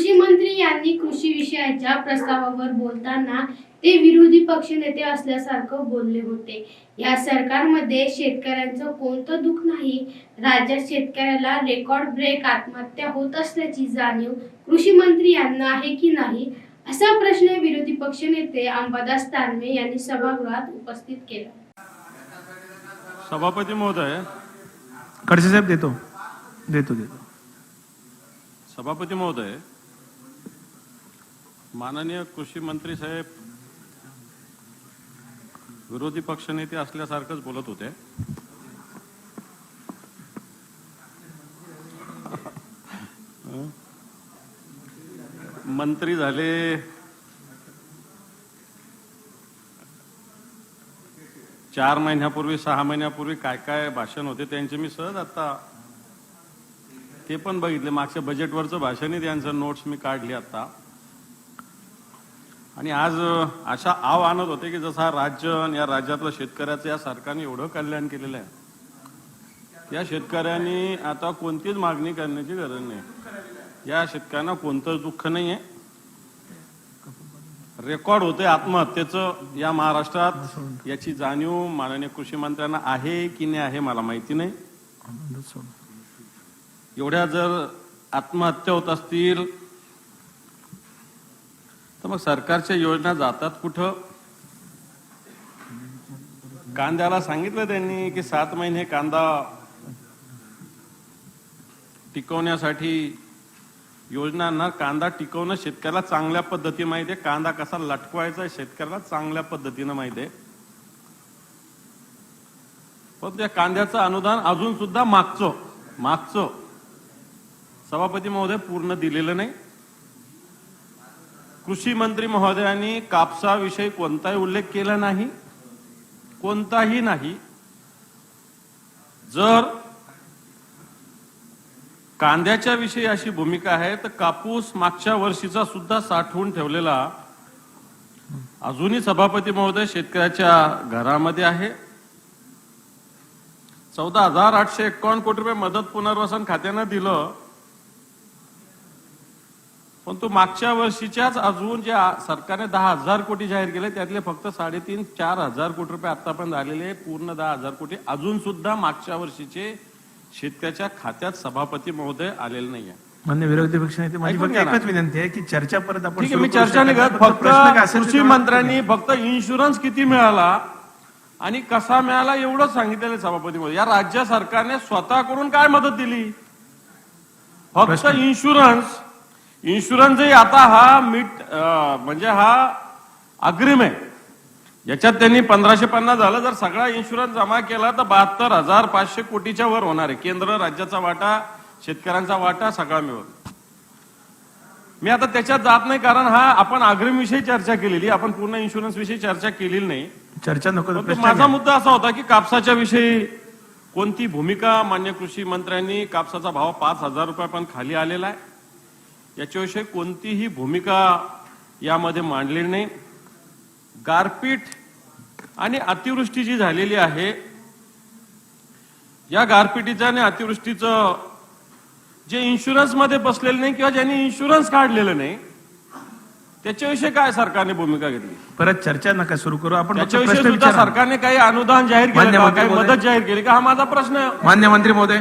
कृषी मंत्री यांनी कृषी विषयाच्या प्रस्तावावर बोलताना ते विरोधी पक्षनेते असल्यासारखं बोलले होते. या सरकारमध्ये शेतकऱ्यांचं कोणतं दुःख नाही. राज्यात शेतकऱ्याला रेकॉर्ड ब्रेक आत्महत्या होत असल्याची जाणीव कृषी मंत्री यांना आहे की नाही असा प्रश्न विरोधी पक्षनेते अंबादास दानवे यांनी सभागृहात उपस्थित केला. सभापती महोदय. खडसे साहेब देतो. देतो देतो. सभापती महोदय माननीय कृषी मंत्री साहेब विरोधी पक्षनेते असल्यासारखंच बोलत होते. मंत्री झाले. चार महिन्यापूर्वी सहा महिन्यापूर्वी काय काय भाषण होते त्यांचे मी सहज आता ते पण बघितले. मागच्या बजेटवरचं भाषणही त्यांचं नोट्स मी काढली आता. आणि आज अशा आव आणत होते की जसा राज्य आणि या राज्यातलं शेतकऱ्याचं या सरकारने एवढं कल्याण केलेलं आहे. या शेतकऱ्यांनी आता कोणतीच मागणी करण्याची गरज नाही. या शेतकऱ्यांना कोणतंच दुःख नाही आहे रेकॉर्ड होते आत्महत्येचं या महाराष्ट्रात. याची जाणीव माननीय कृषी मंत्र्यांना आहे की नाही आहे मला माहिती नाही. एवढ्या जर आत्महत्या होत असतील मग सरकारच्या योजना जातात कुठं? कांद्याला सांगितलं त्यांनी की सात महिने कांदा टिकवण्यासाठी योजनांना कांदा टिकवणं शेतकऱ्याला चांगल्या पद्धती माहिती आहे. कांदा कसा लटकवायचा शेतकऱ्याला चांगल्या पद्धतीनं माहिती आहे. पण त्या कांद्याचं अनुदान अजून सुद्धा मागचं मागचं. सभापती महोदय पूर्ण दिलेलं नाही. कृषी मंत्री महोदयांनी कापसाविषयी कोणताही उल्लेख केला नाही कोणताही नाही. जर कांद्याच्या विषयी अशी भूमिका आहे तर कापूस मागच्या वर्षीचा सुद्धा साठवून ठेवलेला अजूनही सभापती महोदय शेतकऱ्याच्या घरामध्ये आहे. चौदा हजार आठशे एकावन्न कोटी रुपये मदत पुनर्वसन खात्यानं दिलं. पण तो मागच्या वर्षीच्याच अजून जे आ- सरकारने दहा हजार कोटी जाहीर केले त्यातले फक्त साडेतीन चार हजार कोटी रुपये आतापर्यंत आलेले पूर्ण दहा हजार कोटी अजून सुद्धा मागच्या वर्षीचे शेतकऱ्याच्या खात्यात सभापती महोदय आलेले नाहीये मान्य विरोधी पक्ष नेते माझी फक्त. एकच विनंती आहे की चर्चा परत आपण ठीक आहे मी चर्चा नाही करत नाही. फक्त कृषी मंत्र्यांनी फक्त इन्शुरन्स किती मिळाला आणि कसा मिळाला एवढंच सांगितलेलं आहे सभापती महोदय या राज्य सरकारने स्वतः करून काय मदत दिली फक्त. इन्शुरन्स इन्शुरन्स जे आता हा मीट म्हणजे हा अग्रिम आहे. याच्यात त्यांनी पंधराशे पन्नास झालं जर सगळा इन्शुरन्स जमा केला तर बहात्तर हजार पाचशे कोटीच्या वर होणार आहे. केंद्र राज्याचा वाटा शेतकऱ्यांचा वाटा सगळा मिळून. मी आता त्याच्यात जात नाही कारण हा आपण अग्रिम विषयी चर्चा केलेली आपण पूर्ण इन्शुरन्स विषयी चर्चा केलेली नाही. चर्चा नको माझा. मुद्दा असा होता की कापसाच्या विषयी कोणती भूमिका मान्य कृषी मंत्र्यांनी कापसाचा भाव पाच हजार रुपयापर्यंत खाली आलेला आहे? याच्याविषयी कोणतीही भूमिका यामध्ये मांडलेली नाही. गारपीट आणि अतिवृष्टी जी झालेली आहे या गारपिटीचं आणि अतिवृष्टीचं जे इन्शुरन्समध्ये बसलेले नाही किंवा ज्यांनी इन्शुरन्स काढलेलं नाही त्याच्याविषयी काय सरकारने भूमिका घेतली? परत चर्चा नका सुरू करू. आपण त्याच्याविषयी सुद्धा सरकारने काही अनुदान जाहीर केलं काही. मदत जाहीर केली का? हा माझा प्रश्न आहे. मान्य मंत्री महोदय.